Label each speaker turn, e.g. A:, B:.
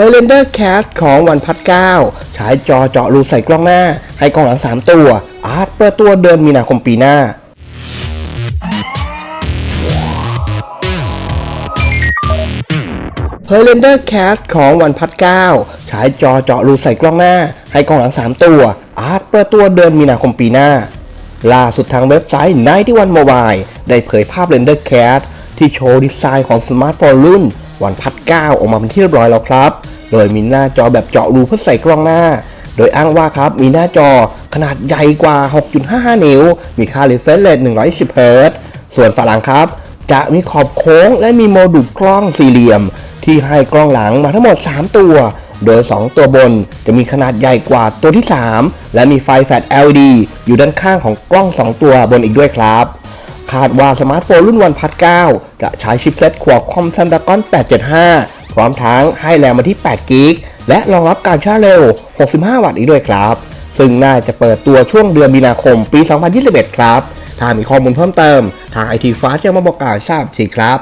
A: h e r l e n d e r Cast ของวันพัด9ฉายจอเจาะรูใส่กล้องหน้า ให้กล้องหลัง 3 ตัว อาร์ตเปิดตัวเดือนมีนาคมปีหน้า h e r l e n d e r Cast ของวันพัด9ฉายจอเจาะรูใส่กล้องหน้า ให้กล้องหลัง 3 ตัว อาร์ตเปิดตัวเดือนมีนาคมปีหน้า ล่าสุดทางเว็บไซต์91 Mobile ได้เผยภาพ Render Cat ที่โชว์ดีไซน์ของสมาร์ทโฟนรุ่น วันพัด9ออกมาเป็นที่เรียบร้อยแล้วครับ โดยมีหน้าจอแบบเจาะรูเพื่อใส่กล้องหน้า โดยอ้างว่าครับมีหน้าจอขนาดใหญ่กว่า 6.55 นิ้ว มีค่า refresh rate 110 Hz ส่วนฝาหลังครับ จะมีขอบโค้งและมีโมดูลกล้องสี่เหลี่ยม ที่ให้กล้องหลังมาทั้งหมด 3 ตัว โดย 2 ตัวบนจะมีขนาดใหญ่กว่าตัวที่ 3 และมีไฟแฟลช LED อยู่ด้านข้างของกล้อง 2 ตัวบนอีกด้วยครับ คาดว่าสมาร์ทโฟนรุ่นวันพัท9จะใช้ชิปเซ็ต Qualcomm Snapdragon 875 พร้อมทั้งให้แรงมาที่8กิกและรองรับการชาร์จเร็ว 65 วัตต์อีกด้วยครับ ซึ่งน่าจะเปิดตัวช่วงเดือนมีนาคมปี 2021 ครับ ถ้ามีข้อมูลเพิ่มเติม ทางไอทีฟ้าจะมาบอกกล่าวทราบทีครับ